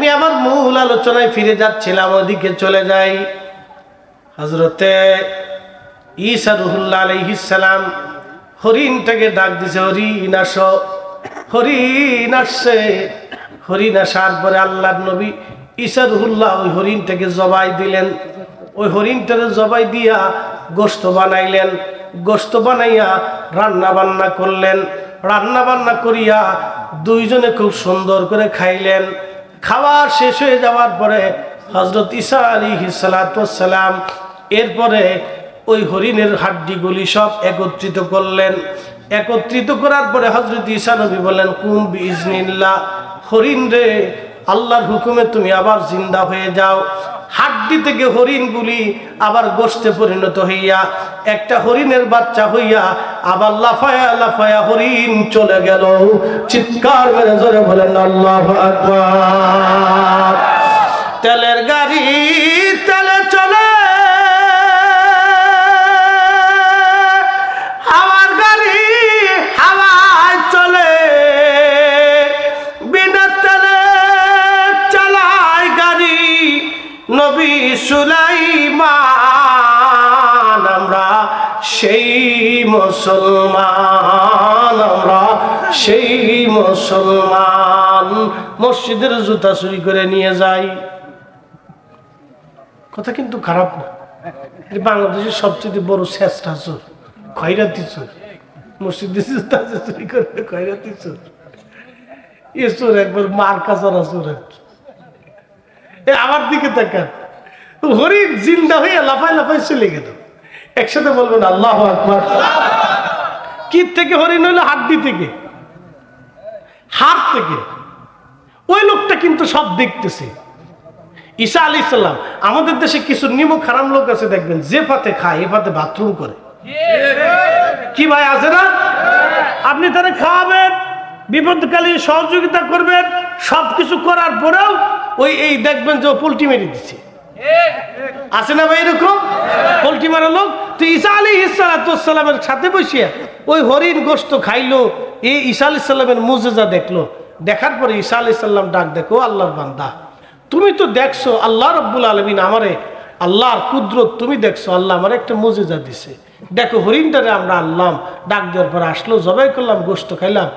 আমি আমার মূল আলোচনায় ফিরে যাচ্ছিলাম, ওদিকে চলে যাই। হজরতে ঈসা রুহুল্লাহ আলহিসাম হরিণটাকে ডাক দিছে, হরিণ আসো, হরিণ আসছে। হরিণ আসার পরে আল্লাহ নবী ঈসা ওই হরিণটাকে জবাই দিলেন। ওই হরিণটাকে জবাই দিয়া গোস্ত বানাইলেন। গোস্ত বানাইয়া রান্না বান্না করলেন। রান্না বান্না করিয়া দুইজনে খুব সুন্দর করে খাইলেন। খাওয়া শেষ হয়ে যাওয়ার পরে হজরত ঈসা আলী সালাম এরপরে ওই হরিণের হাড্ডিগুলি সব একত্রিত করলেন। একত্রিত করার পরে হজরত ঈসা নবী বললেন, কুম বিজনিল্লা হরিণ রে, আল্লাহর হুকুমে তুমি আবার জিন্দা হয়ে যাও। হাড্ডি থেকে হরিণগুলি আবার গোষ্ঠে পরিণত হইয়া, একটা হরিণের বাচ্চা হইয়া আবার লাফায়া লাফায়া হরিণ চলে গেল। চিৎকার মেরে জোরে বলেন, আল্লাহ তেলের গাড়ি মুসলমান মসজিদের জুতা চুরি করে নিয়ে যাই কথা কিন্তু খারাপ না। বাংলাদেশের সবচেয়ে বড় শেষটা চোর, খয়রাতি চোর। মসজিদে জুতা চুরি করে খয়রাতি চোর। এ চোর একবার মার কাছারা চোর। এ আমার দিকে তাকান। হরিণ জিন্দা হয়ে লাফাই লাফাই চলে গেল। একসাথে বলবেন, আল্লাহ আকবার। কি থেকে হরিণ হইল? হাড্ডি থেকে। হাত থেকে ওই লোকটা কিন্তু সব দেখতেছে। ঈসা আলী সাল্লাম আমাদের দেশে কিছু নিম খারাপ লোক আছে, দেখবেন, যে পাতে খায়, এ পাতে বাথরুম করে। কি ভাই, আছে না? আপনি তারা খাওয়াবেন, বিপদকালীন সহযোগিতা করবেন সব কিছু করার পরেও ওই এই দেখবেন যে পোলট্রি মেরে দিচ্ছে আছে না ভাই এরকম? পোলট্রি মারা লোক? তো ঈসা আলী ইসালাতামের সাথে বসিয়া ওই হরিণ গোস্ত খাইলো, এই ঈসা আলি সাল্লামের মুজেজা দেখল। দেখার পরে ঈসা আলি সাল্লাম ডাক, দেখো, আল্লাহর বান্দা, তুমি তো দেখছ, আল্লাহ রব্বুল আলমিন আমারে, আল্লাহর কুদরত তুমি দেখছ, আল্লাহ আমার একটা মুজেজা দিছে। দেখো, হরিণটারে আমরা আনলাম, ডাক দেওয়ার পরে আসলো, জবাই করলাম গোস্ত খাইলাম।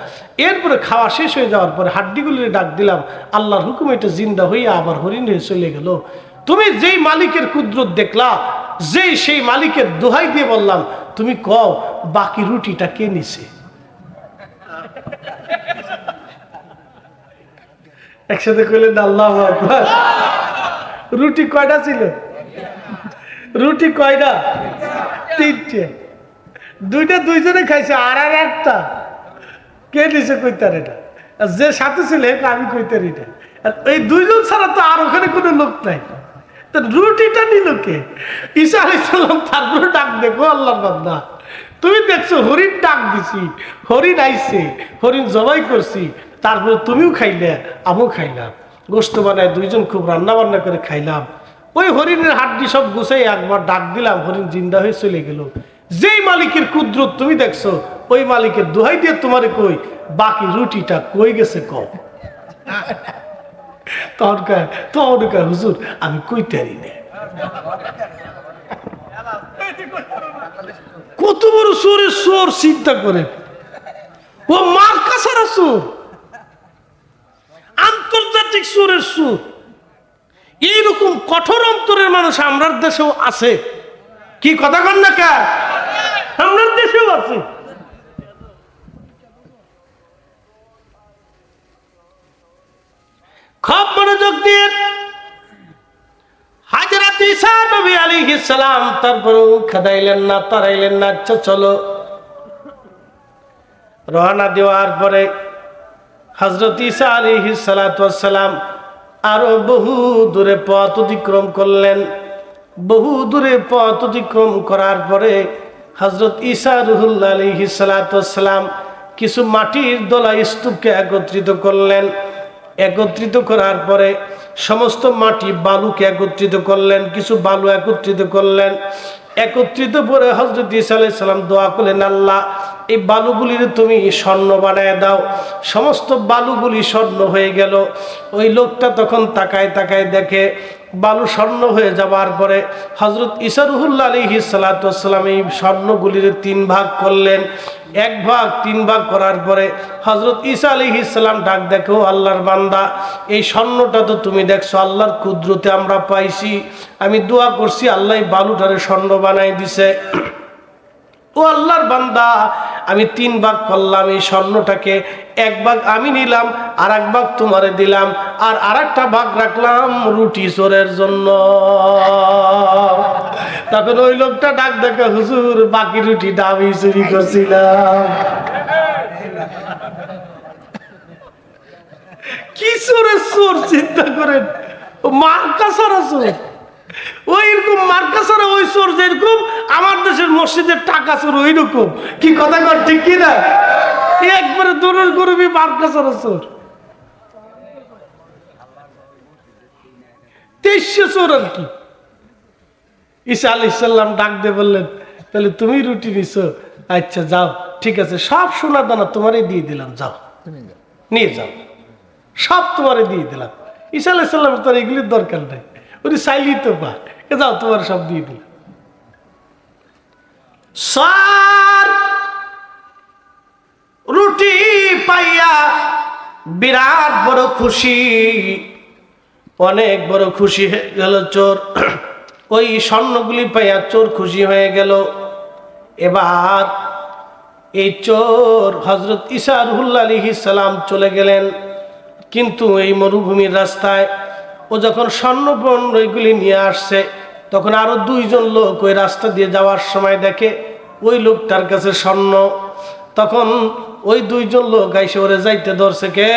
এরপরে খাওয়া শেষ হয়ে যাওয়ার পরে হাড্ডিগুলির ডাক দিলাম, আল্লাহর হুকুম এটা জিন্দা হইয়া আবার হরিণ হয়ে চলে গেল। তুমি যেই মালিকের কুদরত দেখলা যেই সেই মালিকের দোহাই দিয়ে বললাম, তুমি কও, বাকি রুটিটা কে নিছে? একসাথে কইলেন, আল্লাহ রুটি কয়টা ছিল? রুটি কয়টা? তিনটে। দুইটা দুইজনে খাইছে, আর আর একটা। কে দিছে কইতার এটা? যে সাথে ছিল আমি কইতার এটা। এই দুইজন ছাড়া তো আর ওখানে কোনো লোক নাই। রুটিটা নিল কে? ঈশা আলি তারপরে ডাক দেখো আল্লাহর বান্দা, তুমি দেখছ হরিণ ডাক দিছি, হরিণ আইছে, হরিণ জবাই করছি, তারপরে তুমিও খাইলে, আমিও খাইলাম। গোস্ত বানায় দুইজন খুব রান্না বান্না করে খাইলাম। ওই হরিণের হাড্ডি সব গুছাই একবার ডাক দিলাম, হরিণ জিন্দা হয়ে চলে গেল। যেই মালিকের কুদরত তুমি দেখছ, ওই মালিকের দোহাই দিয়ে তোমারে কই, বাকি রুটিটা কই গেছে কম তখন কয় তখন কয় হুজুর, আমি কইতারি না। কত বড় সোরের সোর চিন্তা করে ও মার কাছারা সুর। আন্তর্জাতিক সুরের সুর। এইরকম কঠোর অন্তরের মানুষ আমরার দেশেও আছে। কি কথা কন না কা? আমরার দেশেও আছে। খুব মনোযোগ দিয়ে হাজরাত ঈসা নবী আলাইহিস সালাম তারপরে খাদাইলেন না, তারাইলেন না আচ্ছা চলো। রওনা দেওয়ার পরে হজরত ঈসা আলাইহিস সালাম আরও বহু দূরে পথ অতিক্রম করলেন। বহু দূরে পথ অতিক্রম করার পরে হজরত ঈসা রুহুল্লা আলহি সালাম কিছু মাটির দোলা স্তূপকে একত্রিত করলেন। একত্রিত করার পরে সমস্ত মাটি বালুকে একত্রিত করলেন, কিছু বালু একত্রিত করলেন। একত্রিত পরে হজরত ইসা আলাইহিস সালাম দোয়া করলেন, আল্লাহ এই বালুগুলির তুমি স্বর্ণ বানায় দাও। সমস্ত বালুগুলি স্বর্ণ হয়ে গেল। ওই লোকটা তখন তাকায় তাকায় দেখে বালু স্বর্ণ হয়ে যাওয়ার পরে হজরত ইসারুহুল্লা আলী সালাতাম এই স্বর্ণগুলির তিন ভাগ করলেন। এক ভাগ তিন ভাগ করার পরে হজরত ঈসা আলী ইসলাম ডাক দেখো আল্লাহর বান্দা, এই স্বর্ণটা তো তুমি দেখছ, আল্লাহর কুদরতে আমরা পাইছি। আমি দোয়া করছি, আল্লাহ বালুটারে স্বর্ণ বানাই দিছে। ও আল্লাহর বান্দা, আমি তিন ভাগ করলাম এই স্বর্ণটাকে, এক ভাগ আমি নিলাম আর এক ভাগ তোমারে দিলাম, আর আর একটা ভাগ রাখলাম রুটি চোরের জন্য। তখন ওই লোকটা ডাক দেখে, হুজুর, বাকি রুটিটা আমি চুরি করছিলাম। কি চোরের চোর চিন্তা করেন। মার্কা সারা চোর ওই এরকম মার্কা সারা ওই চোর যেরকম, আমার দেশের মসজিদের টাকা চোর ওই রকম কি কথা কর, ঠিক কি না? একবারে দূরের করবি মার্কা সারা চোর। তেইশশো চোর আর কি। আলি সাল্লাম ডাক দিয়ে বললেন, তাহলে তুমি রুটি নিছো? আচ্ছা যাও, ঠিক আছে, সব সোনা দানা তোমারই দিয়ে দিলাম, যাও। নিয়ে যাও। সব তোমারে দিয়ে দিলাম। ঈসা তোর এগুলির দরকার নেই। উনি চাইলেই তো পা যাও, তোমার সব দিয়ে দিলাম। সার, রুটি পাইয়া বিরাট বড় খুশি, অনেক বড় খুশি হয়ে গেল চোর। ওই স্বর্ণগুলি পাইয়া চোর খুশি হয়ে গেল। এবার এই চোর হজরত ইসার রুহুল্লা আলী সালাম চলে গেলেন। কিন্তু এই মরুভূমির রাস্তায় ও যখন স্বর্ণপণ ওইগুলি নিয়ে আসছে তখন আরও দুইজন লোক ওই রাস্তা দিয়ে যাওয়ার সময় দেখে ওই লোকটার কাছে স্বর্ণ। তখন ওই দুইজন লোক আইসে, ওরে যাইতে ধরছে কে?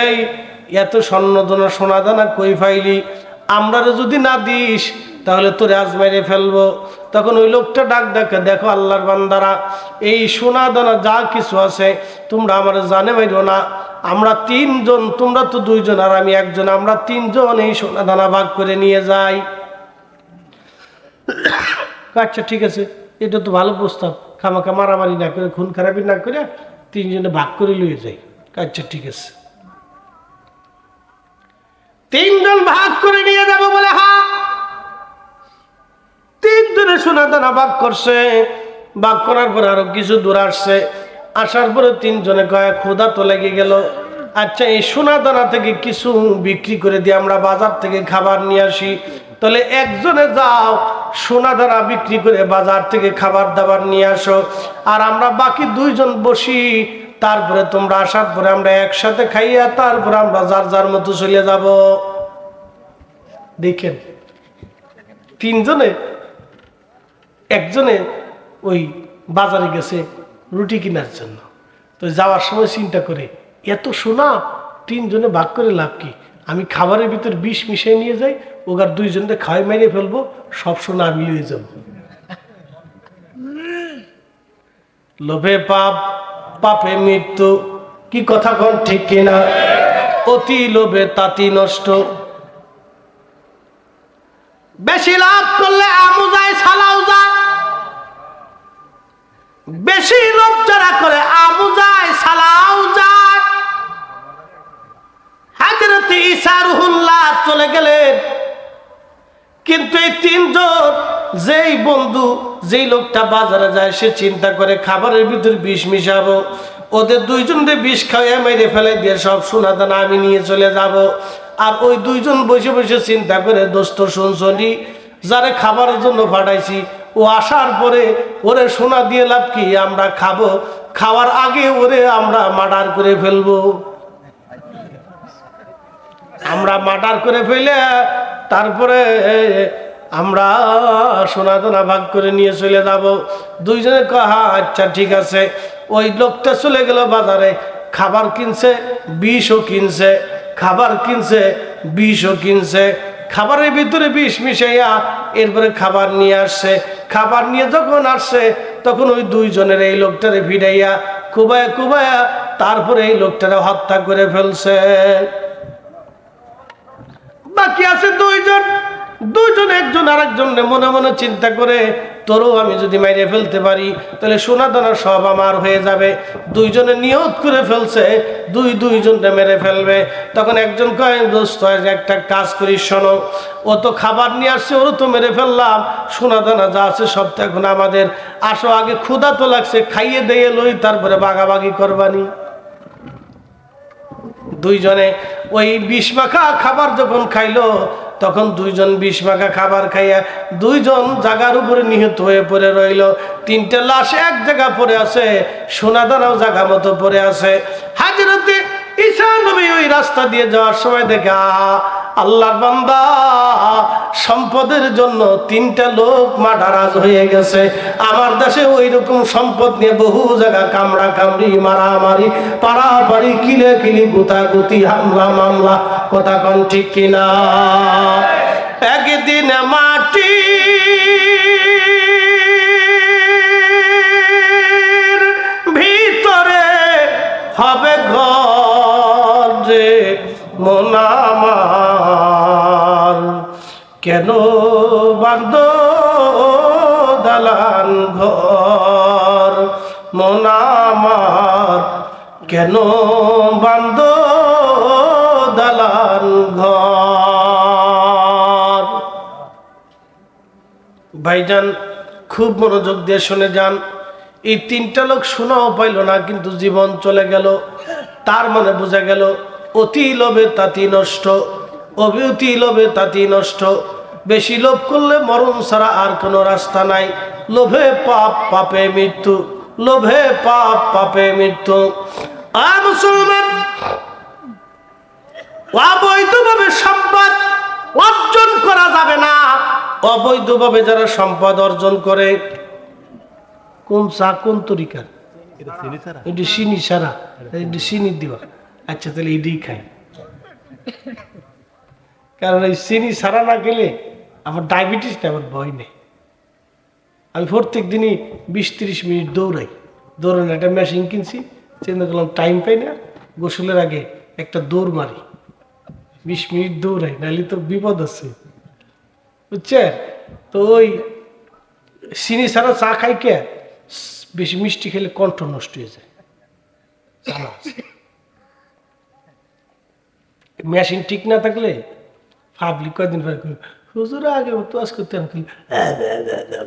এত স্বর্ণ দানা সোনা দানা কই ফাইলি আমরারে যদি না দিস, তাহলে তোরে আজ মেরে ফেলব। তখন ওই লোকটা ডাক ডাকে, দেখো আল্লাহর বান্দারা, এই সোনা দানা যা কিছু আছে, তোমরা আমার জানে মাইরো না। আমরা তিনজন, তোমরা তো দুইজন, আর আমি একজন। আমরা তিনজন এই সোনা দানা ভাগ করে নিয়ে যাই। আচ্ছা ঠিক আছে। এটা তো ভালো প্রস্তাব। খামাখা মারামারি না করে, খুন খারাপি না করে তিনজনে ভাগ করে লইয়ে যাই। আচ্ছা ঠিক আছে। তিনজন ভাগ করে নিয়ে যাব বলে, হা? তিনজনে সোনা দানা ভাগ করছে। ভাগ করার পরে আরও কিছু দূর আসছে। আসার পরে তিনজনে কয়ে, ক্ষুধা তো লেগে গেল। আচ্ছা এই সোনা দানা থেকে কিছু বিক্রি করে দিয়ে আমরা বাজার থেকে খাবার নিয়ে আসি। তাহলে একজনে যাও সোনা দ্বারা বিক্রি করে বাজার থেকে খাবার দাবার নিয়ে আসো। আর আমরা বাকি দুইজন বসি, তারপরে তোমরা আসার পরে আমরা একসাথে খাইয়া তারপরে আমরা যার যার মতো চলে যাব। দেখেন, তিনজনে, একজনে ওই বাজারে গেছে রুটি কেনার জন্য। তো যাওয়ার সময় চিন্তা করে, এত সোনা, তিনজনে ভাগ করে লাভ কি? আমি খাবারের ভিতর বিষ মিশিয়ে নিয়ে যাই ওগার দুইজনকে খাওয়াই মেরে ফেলব, সব সোনা আমি নিয়ে যাব। লোভে পাপ, পাপে মৃত্যু, কি কথা কন ঠিক কিনা? অতি লোভে তাতি নষ্ট। বেশি লাভ করলে আমু যায়, ছালাও যায়। বেশি লোভ যারা করে, আমু যায় সালাও যায়। হাজরতে ইসারুহুল্লাহ চলে গেলেন। কিন্তু এই তিনজন, যেই বন্ধু, যেই লোকটা বাজারে যায়, সে চিন্তা করে খাবারের ভিতরে বিষ মিশাবো। ওদের দুইজনকে বিষ খাওয়াই মেরে ফেলে দিয়ে সব সোনা দানা আমি নিয়ে চলে যাব। আর ওই দুইজন বসে বসে চিন্তা করে, দোস্ত শুনছনি যারে খাবারের জন্য পাঠাইছি, ও আসার পরে ওরে সোনা দিয়ে লাভ কি? আমরা খাব। খাওয়ার আগে ওরে আমরা মার্ডার করে ফেলব। আমরা করে ফেলে, তারপরে আমরা সোনা দানা ভাগ করে নিয়ে চলে যাব। দুইজনে কহা আচ্ছা ঠিক আছে। ওই লোকটা চলে গেল বাজারে, খাবার কিনছে, বিষও কিনছে, খাবার কিনছে, বিষও কিনছে। খাবারের ভিতরে বিষ মিশাইয়া এরপরে খাবার নিয়ে আসছে। খাবার নিয়ে যখন আসছে, তখন ওই দুইজনের এই লোকটারে ভিড়াইয়া, কুবায়া কুবায়া, তারপরে এই লোকটারে হত্যা করে ফেলছে। বাকি আছে দুইজন। দুইজন একজন আর একজন মনে মনে চিন্তা করে, তোরও আমি যদি মাইরে ফেলতে পারি, তাহলে সোনা দানা সব আমার হয়ে যাবে। দুইজনে নিয়ত করে ফেলছে, দুই দুইজনটা মেরে ফেলবে। তখন একজন কয়, দোস্ত একটা কাজ করিস, শোনো। ও তো খাবার নিয়ে আসছে, ওরও তো মেরে ফেললাম। সোনা দানা যা আছে সব তো এখন আমাদের। আসো, আগে ক্ষুধা তো লাগছে, খাইয়ে দিয়ে লই, তারপরে বাগাবাগি করবানি। দুইজনে ওই বিষ মাখা খাবার যখন খাইলো, তখন দুইজন বিষ মাখা খাবার খাইয়া দুইজন জাগার উপরে নিহত হয়ে পড়ে রইল। তিনটে লাশ এক জায়গা পড়ে আছে, সোনাদানাও জায়গা মতো পড়ে আছে। হাজরতে ঈশা নবী ওই রাস্তা দিয়ে যাওয়ার সময় দেখা আল্লাহর বান্দা, সম্পদের জন্য তিনটা লোক মাডারাজ হয়ে গেছে। আমার দেশে ওই রকম সম্পদ নিয়ে বহু জায়গা কামড়া কামড়ি, মারামারি পাড়াপাড়ি কিলে কিলি, গুতাগুতি, হামলা, মামলা, কথা কন ঠিক কিনা? একদিন মাটি ভিতরে হবে ঘর রে মোনামার কেন বান্ধ দালান ঘর? মোনামার কেন বান্ধ দালান ঘর? ভাইজান, খুব মনোযোগ দিয়ে শুনে যান। এই তিনটা লোক শোনাও পাইল না, কিন্তু জীবন চলে গেল। তার মানে বোঝা গেল, অতি লোভে তাতি নষ্ট অবিঅতি লোভে তাতি নষ্ট। বেশি লোভ করলে মরণ ছাড়া আর কোনো রাস্তা নাই। লোভে পাপ পাপে মৃত্যু। লোভে পাপ পাপে মৃত্যু। আ মুসলমান অবৈধভাবে সম্পদ অর্জন করা যাবে না। অবৈধভাবে যারা সম্পদ অর্জন করে কোন চা কোন তরিকার? এটি চিনি সারা এটি চিনি দিবা। আচ্ছা তাহলে এটাই খাই। কারণ এই চিনি সারা না গেলে আমার ডায়াবেটিসটা আমার ভয় নেই। আমি প্রত্যেক দিনই বিশ তিরিশ মিনিট দৌড়াই। দৌড়ানো একটা মেশিন কিনছি চিন্তা করলাম টাইম পাই না। গোসলের আগে একটা দৌড় মারি। বিশ মিনিট দৌড়াই, নাহলে তো বিপদ আছে। বুঝছেন? তো ওই চিনি ছাড়া চা খাই কে? বেশি মিষ্টি খেলে কণ্ঠ নষ্ট হয়ে যায়। মেশিন ঠিক না থাকলে ভাবলি কয়দিন পরে হুজুর আগে তো করতেন তেন